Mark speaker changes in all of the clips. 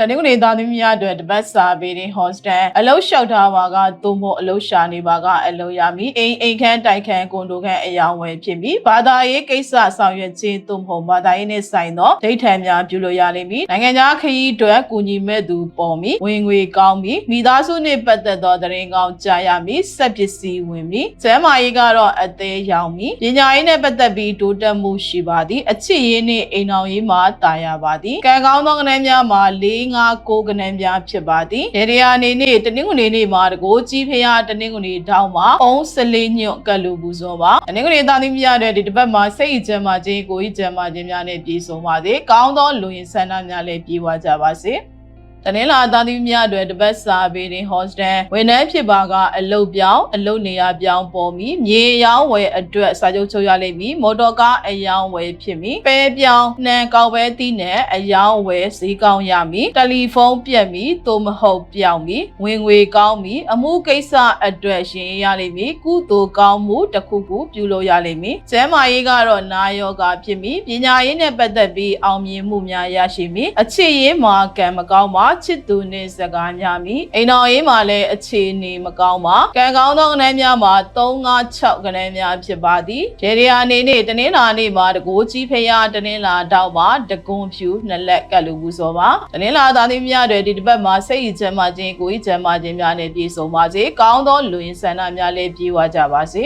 Speaker 1: တနင်္ဂနွေသားသမီးများအတွက်တပတ်စာပေးတဲ့ hostel အလုပ်လျှောက်ထားပါကသို့မဟုတ်အလုပ်ရှာနေပါကအလုပ်ရမည်အိမ်အိမ်ခန်းတိုက်ခန်းကွန်ဒိုခန်းအယောင်ဝယ်ဖြစ်ပြီးဘာသာရေးကိစ္စဆောင်ရွက်ခြင်းသို့မဟုတ်ဘာသာရေးနဲ့ဆိုင်သောဒိဋ္ဌံများပြုလို့ရလိမ့်မည်နိုင်ငံခြားခရီးအတွက်ကူညီမဲ့သူပေါ်မည်ဝင်ငွေကောင်းပြီးမိသားစုနှင့်ပတ်သက်သောသတင်းကောင်းကြားရမည်စက်ပစ္စည်းဝင်မည်ကျန်းမာရေးကတော့အသေးရောင်မည်ပညာရေးနဲ့ပတ်သက်ပြီးတိုးတက်မှုရှိပါသည်အချစ်ရေးနှင့်အိမ်အောင်ရေးမှာတာယာပါသည်ကံကောင်းသောကဏ္ဍများမှာ၄၅၉ကဏ္ဍများဖြစ်ပါသည်ဒေဒီယာနေနေ့တနင်္ဂနွေနေ့မှာတကိုးကြီးဖျားတနင်္ဂနွေတောင်းမှာပုံစလေးညွတ်ကတ်လူပူဇော်ပါတနင်္ဂနွေသားသမီးများတဲ့ဒီတစ်ပတ်မှာစိတ်အကျမ်းမာခြင်းကိုယ်ကြီးကျမ်းမာခြင်းများနဲ့ပြည့်စုံပါစေကောင်းသောလူရင်ဆန္ဒများလည်းပြည့်ဝကြပါစေ တနင်္လာသားသမီးများအတွက်တပတ်စာပေးတဲ့ hostel ဝန်ထမ်းဖြစ်ပါကအလုတ်ပြောင်းအလုတ်နေရာပြောင်းပေါ်မီမြေရောင်းဝယ်အတွက်စာချုပ်ချုပ်ရလိမ့်မည်မော်တော်ကားအယောင်းဝယ်ဖြစ်မည်ပဲပြောင်းနှံကောက်ပဲတီးနဲ့အယောင်းဝယ်ဈေးကောင်းရမည်တယ်လီဖုန်းပြက်မည်သို့မဟုတ်ပြောင်းမည်ဝင်ငွေကောင်းမည်အမှုကိစ္စအတွက်ရှင်ရလိမ့်မည်ကုသိုလ်ကောင်းမှုတစ်ခုခုပြုလို့ရလိမ့်မည်ကျမ်းမာရေးကတော့နာယောဂဖြစ်မည်ပညာရေးနဲ့ပတ်သက်ပြီးအောင်မြင်မှုများရရှိမည်အချစ်ရေးမှာကံမကောင်းပါချစ်သူနှင့်စကားများမည်အိမ်တော်ရေးမှာလည်းအခြေအနေမကောင်းပါကံကောင်းသောကဏ္ဍများမှာ3 5 6ကဏ္ဍများဖြစ်ပါသည်ဒေရီယာနေနေ့တနင်္လာနေ့မှာတကိုးကြီးဖျားတနင်္လာတောက်မှာတကွန်ဖြူနှစ်လက်ကတ်လူဘူးစောပါတနင်္လာသားသမီးများတွေဒီတစ်ပတ်မှာစိတ်ရည်ချမ်းသာခြင်းကိုယ်ရည်ချမ်းသာခြင်းများနဲ့ပြည့်စုံပါစေကောင်းသောလူရင်းဆန္ဒများလည်းပြည့်ဝကြပါစေ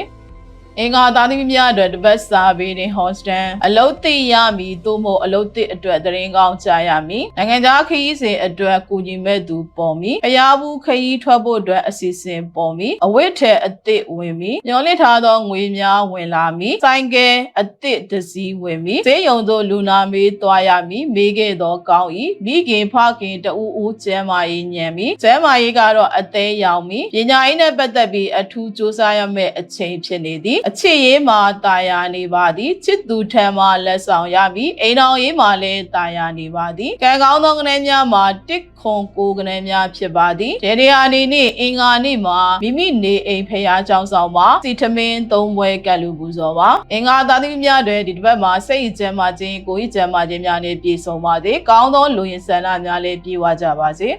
Speaker 1: အင်္ဂါသားသမီးများအတွက်တပတ်စာပေးတဲ့ hostel အလုတ်သိရမည်သို့မဟုတ်အလုတ်သိအတွက်သတင်းကောင်းကြားရမည်နိုင်ငံခြားခရီးစဉ်အတွက်ကူညီမဲ့သူပေါ်မည်အရာဘူးခရီးထွက်ဖို့အတွက်အစီအစဉ်ပေါ်မည်အဝတ်ထည်အသစ်ဝင်မည်ညှော်လင့်ထားသောငွေများဝင်လာမည်ဆိုင်ကယ်အသစ်တစ်စီးဝင်မည်ဈေးရုံသို့လူနာမေးသွားရမည်မေးခဲ့သောကောင်း၏မိခင်ဖခင်တဦးဦးကျမ်းမာရေးညံမည်ကျမ်းမာရေးကတော့အသေးရောင်မည်ပညာရေးနဲ့ပတ်သက်ပြီးအထူးစူးစမ်းရမယ့်အချိန်ဖြစ်နေသည်အချစ်ရေးမှာတာယာနေပါသည်ချစ်သူထံမှလက်ဆောင်ရမည်အိမ်တော်ရေးမှာလည်းတာယာနေပါသည်ကံကောင်းသောကဏ္ဍများမှာတစ်ခွန်ကိုကဏ္ဍများဖြစ်ပါသည်ဒေဒီယာအနေနဲ့အင်္ဂါနေ့မှာမိမိနေအိမ်ဖျားကြောင်းဆောင်မှာစီထမင်းသုံးပွဲကတ်လူပူဇော်ပါအင်္ဂါသားသမီးများတွေဒီတစ်ပတ်မှာစိတ်ကြမ်းမာခြင်းကိုယ်ကြမ်းမာခြင်းများနဲ့ပြည့်စုံပါစေကောင်းသောလူရင်ဆန္ဒများလည်းပြည့်ဝကြပါစေ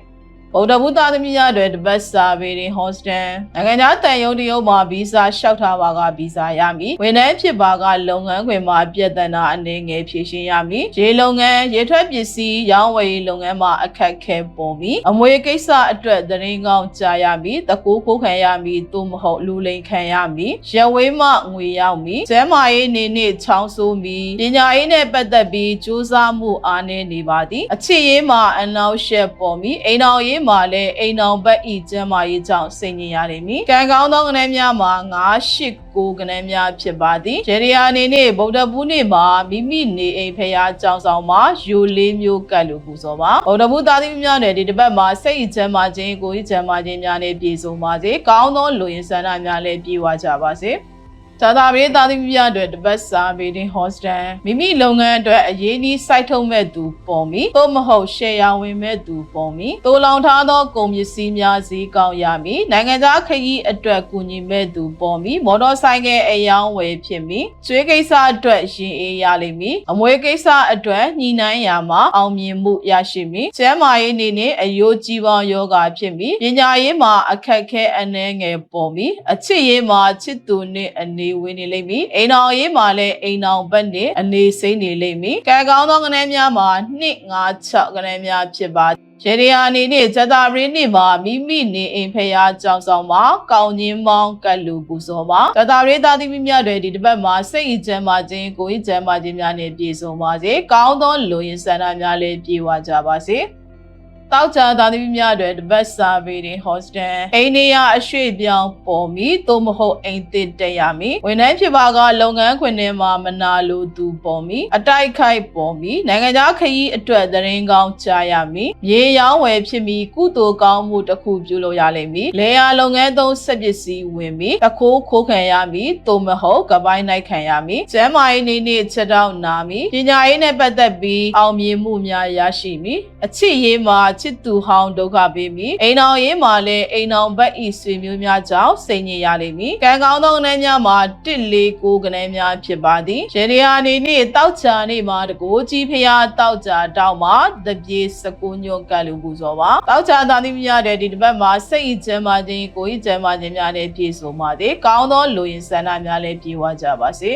Speaker 1: ဗုဒ္ဓဘုသားသမီးများတွေတပတ်စာပေးတဲ့ hostel နိုင်ငံခြားတန်ယုံတရုတ်မှာဗီဇာလျှောက်ထားပါကဗီဇာရမည်ဝန်ထမ်းဖြစ်ပါကလုပ်ငန်းခွင်မှာပြည့်တနာအနေငယ်ဖြည့်ရှင်းရမည်ရေလုပ်ငန်းရေထွက်ပစ္စည်းရောင်းဝယ်ရေးလုပ်ငန်းမှာအခက်ခဲပေါ်မည်အမွေကိစ္စအတွက်သတင်းကောင်းကြားရမည်တကူခိုးခံရမည်သို့မဟုတ်လူလိမ်ခံရမည်ရဝေးမှငွေရောက်မည်ကျမ်းမာရေးနေနဲ့ချောင်းဆိုးမည်ပညာရေးနဲ့ပတ်သက်ပြီးစူးစမ်းမှုအားနည်းနေပါသည်အချစ်ရေးမှာအနောက်ရှက်ပေါ်မည်အိမ်တော်ရေးမှာလည်းအိမ်တော်ဘက်ဤကျမ်းမာရေးကြောင့်စိတ်ညစ်ရလိမ့်မည်ကံကောင်းသောကဏ္ဍများမှာ9 8 9ကဏ္ဍများဖြစ်ပါသည်ဂျေရီယာအနေနဲ့ဗုဒ္ဓဘုနေ့မှာမိမိနေအိမ်ဖျားကြောင်းဆောင်မှာယူလေးမျိုးကတ်လို့ပူဇော်ပါဗုဒ္ဓဘုသားသမီးများနဲ့ဒီတစ်ပတ်မှာစိတ်ဤချမ်းသာခြင်းကိုယ်ဤချမ်းသာခြင်းများနဲ့ပြည့်စုံပါစေကောင်းသောလူရင်းဆန္ဒများလည်းပြည့်ဝကြပါစေ သာသာပရိသတ်သမီးများအတွက်တပတ်စာပေးတဲ့ hostel မိမိလုပ်ငန်းအတွက်အရေးကြီးစိုက်ထုတ်မဲ့သူပေါ်မီသို့မဟုတ် share ရဝင်မဲ့သူပေါ်မီတိုးလောင်ထားသောကုန်ပစ္စည်းများဈေးကောင်းရမည်နိုင်ငံခြားခရီးအတွက်ကူညီမဲ့သူပေါ်မီမော်တော်ဆိုင်ကယ်အယောင်းဝယ်ဖြစ်မည်ကျွေးကိစ္စအတွက်ရင်အေးရလိမ့်မည်အမွေကိစ္စအတွက်ညှိနှိုင်းရာမှာအောင်မြင်မှုရရှိမည်ကျန်းမာရေးနေနဲ့အယိုးကြီးပေါင်းယောဂါဖြစ်မည်ပညာရေးမှာအခက်ခဲအနှဲငယ်ပေါ်မည်အချစ်ရေးမှာချစ်သူနဲ့အနေဝင်နေလိမ့်မည်အိမ်တော်ရေးမှာလည်းအိမ်တော်ဘက်နဲ့အနေစိမ့်နေလိမ့်မည်ကံကောင်းသောကဏ္ဍများမှာ2 5 6ကဏ္ဍများဖြစ်ပါရေဒီယာအနေနဲ့ဇတာပရင်းနေ့မှာမိမိနေအိမ်ဖျားကြောင်ဆောင်မှာကောင်းချင်းမောင်းကတ်လူပူဇော်ပါဇတာပရိသတိမိများတွေဒီတစ်ပတ်မှာစိတ်ဤချမ်းသာခြင်းကိုယ်ဤချမ်းသာခြင်းများနဲ့ပြည့်စုံပါစေကောင်းသောလူရင်းဆန္ဒများလည်းပြည့်ဝကြပါစေ တောက်ချာသားသမီးများအတွက်တပတ်စာပေးတဲ့ hostel အိန္ဒိယအရွှေ့ပြောင်းပေါ်မီသို့မဟုတ်အိမ်သစ်တက်ရမည်ဝန်ထမ်းဖြစ်ပါကလုပ်ငန်းခွင်ထဲမှာမနာလိုသူပေါ်မီအတိုက်ခိုက်ပေါ်မီနိုင်ငံခြားခရီးအတွက်သတင်းကောင်းကြားရမည်မြေရောင်းဝယ်ဖြစ်မီကုသိုလ်ကောင်းမှုတစ်ခုပြုလုပ်ရလိမ့်မည်လေယာလုပ်ငန်းသုံးစက်ပစ္စည်းဝင်မီတခိုးခိုးခံရမည်သို့မဟုတ်ကပိုင်းနိုင်ခံရမည်ကျမ်းမာရေးနေနဲ့ချက်တော့နာမည်ပညာရေးနဲ့ပတ်သက်ပြီးအောင်မြင်မှုများရရှိမည်အချစ်ရေးမှာချစ်သူဟောင်းဒုက္ခပေးမိအိမ်အောင်ရေးမှာလည်းအိမ်အောင်ဘက်ဤဆွေမျိုးများကြောင့်စိတ်ညစ်ရလိမ့်မည်ကံကောင်းသောကနေ့များမှာ1 4 9ကနေ့များဖြစ်ပါသည်ရေဒီယာနေနေ့တောက်ချာနေ့မှာတကိုးကြီးဖျားတောက်ချာတောက်မှာတပြေစကူညွန့်ကတ်လူပူဇော်ပါတောက်ချာသာသီများတဲ့ဒီတစ်ပတ်မှာစိတ်ဤကျမ်းမာခြင်းကိုယ်ဤကျမ်းမာခြင်းများနဲ့ပြည့်စုံပါသည်ကောင်းသောလူရင်ဆန္ဒများလည်းပြည့်ဝကြပါစေ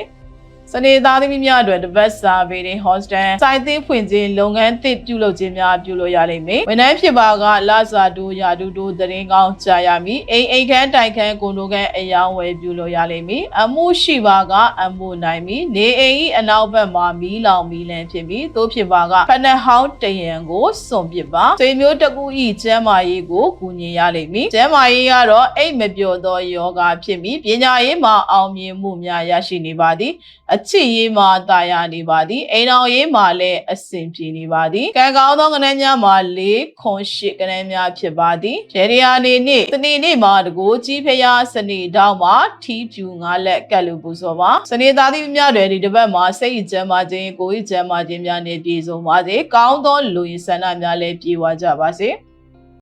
Speaker 1: စနေသားသမီးများအတွက်တပတ်စာပေတွေ hostel စိုက်သင်းဖွင့်ခြင်းလုပ်ငန်းသစ်ပြုလုပ်ခြင်းများပြုလုပ်ရလိမ့်မယ်ဝန်ထမ်းဖြစ်ပါကလာစာတိုးရာတူတိုးတရင်ကောင်းကြာရမည်အိမ်အိမ်ခန်းတိုင်ခန်းကိုလိုခန်းအယောင်းဝယ်ပြုလုပ်ရလိမ့်မည်အမှုရှိပါကအမှုနိုင်မည်နေအိမ်ဤအနောက်ဘက်မှာမီးလောင်မီးလန်းဖြစ်ပြီးသို့ဖြစ်ပါကဖနက်ဟောင်းတရံကိုစွန့်ပစ်ပါဆွေမျိုးတစ်ခုဤကျမ်းမာရေးကိုကူညီရလိမ့်မည်ကျမ်းမာရေးကတော့အိမ်မပျော်သောယောဂဖြစ်ပြီးပညာရေးမှာအောင်မြင်မှုများရရှိနေပါသည်အချစ်ရေးမှာတာယာနေပါသည်အိမ်တော်ရေးမှာလည်းအဆင်ပြေနေပါသည်ကံကောင်းသောကနေ့များမှာ၄ခွန်၈ကနေ့များဖြစ်ပါသည်ရေဒီယာနေနေ့စနေနေ့မှာတကိုးကြီးဖျားစနေတောင်းမှာထီးပြူငါလက်ကက်လူပူစောပါစနေသားသမီးများတွေဒီတစ်ပတ်မှာစိတ်အကျမ်းမာခြင်းကိုယ်ဤကျမ်းမာခြင်းများနဲ့ပြည့်စုံပါစေကောင်းသောလူရည်ဆန္ဒများလည်းပြည့်ဝကြပါစေ